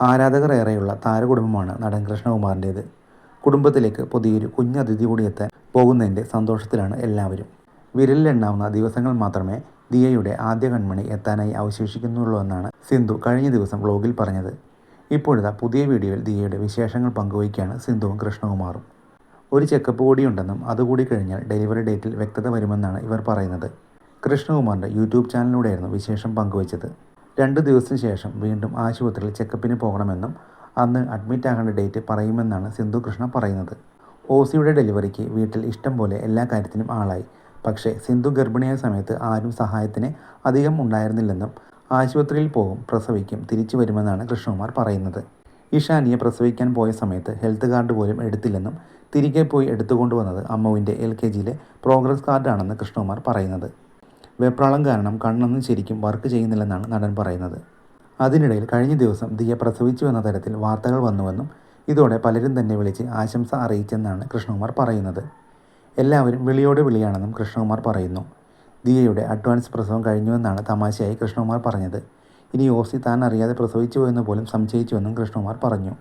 ആരാധകർ ഏറെയുള്ള താരകുടുംബമാണ് നടൻ കൃഷ്ണകുമാറിന്റേത്. കുടുംബത്തിലേക്ക് പുതിയൊരു കുഞ്ഞതിഥി കൂടി എത്താൻ പോകുന്നതിന്റെ സന്തോഷത്തിലാണ് എല്ലാവരും. വിരലിലെണ്ണാവുന്ന ദിവസങ്ങൾ മാത്രമേ ദിയയുടെ ആദ്യ കൺമണി എത്താനായി അവശേഷിക്കുന്നുള്ളൂ എന്നാണ് സിന്ധു കഴിഞ്ഞ ദിവസം വ്ലോഗിൽ പറഞ്ഞത്. ഇപ്പോഴത്തെ പുതിയ വീഡിയോയിൽ ദിയയുടെ വിശേഷങ്ങൾ പങ്കുവയ്ക്കുകയാണ് സിന്ധുവും കൃഷ്ണകുമാറും. ഒരു ചെക്കപ്പ് കൂടിയുണ്ടെന്നും അതുകൂടി കഴിഞ്ഞാൽ ഡെലിവറി ഡേറ്റിൽ വ്യക്തത വരുമെന്നാണ് ഇവർ പറയുന്നത്. കൃഷ്ണകുമാറിന്റെ യൂട്യൂബ് ചാനലിലൂടെയായിരുന്നു വിശേഷം പങ്കുവച്ചത്. രണ്ട് ദിവസത്തിന് ശേഷം വീണ്ടും ആശുപത്രിയിൽ ചെക്കപ്പിന് പോകണമെന്നും അന്ന് അഡ്മിറ്റ് ആകേണ്ട ഡേറ്റ് പറയുമെന്നാണ് സിന്ധു കൃഷ്ണ പറയുന്നത്. ഓസിയുടെ ഡെലിവറിക്ക് വീട്ടിൽ ഇഷ്ടം പോലെ എല്ലാ കാര്യത്തിനും ആളായി. പക്ഷേ സിന്ധു ഗർഭിണിയായ സമയത്ത് ആരും സഹായത്തിന് അധികം ഉണ്ടായിരുന്നില്ലെന്നും ആശുപത്രിയിൽ പോകും പ്രസവിക്കും തിരിച്ചു വരുമെന്നാണ് കൃഷ്ണകുമാർ പറയുന്നത്. ഇഷാനിയെ പ്രസവിക്കാൻ പോയ സമയത്ത് ഹെൽത്ത് കാർഡ് പോലും എടുത്തില്ലെന്നും തിരികെ പോയി എടുത്തുകൊണ്ടുവന്നത് അമ്മുവിന്റെ എൽ കെ ജിയിലെ പ്രോഗ്രസ് കാർഡാണെന്ന് കൃഷ്ണകുമാർ പറയുന്നത്. വെപ്രാളം കാരണം കണ്ണൊന്നും ശരിക്കും വർക്ക് ചെയ്യുന്നില്ലെന്നാണ് നടൻ പറയുന്നത്. അതിനിടയിൽ കഴിഞ്ഞ ദിവസം ദിയ പ്രസവിച്ചു എന്ന തരത്തിൽ വാർത്തകൾ വന്നുവെന്നും ഇതോടെ പലരും തന്നെ വിളിച്ച് ആശംസ അറിയിച്ചെന്നാണ് കൃഷ്ണകുമാർ പറയുന്നത്. എല്ലാവരും വിളിയോട് വിളിയാണെന്നും കൃഷ്ണകുമാർ പറയുന്നു. ദിയയുടെ അഡ്വാൻസ് പ്രസവം കഴിഞ്ഞുവെന്നാണ് തമാശയായി കൃഷ്ണകുമാർ പറഞ്ഞത്. ഇനി ഓസി താൻ അറിയാതെ പ്രസവിച്ചു എന്ന് പോലും സംശയിച്ചുവെന്നും കൃഷ്ണകുമാർ പറഞ്ഞു.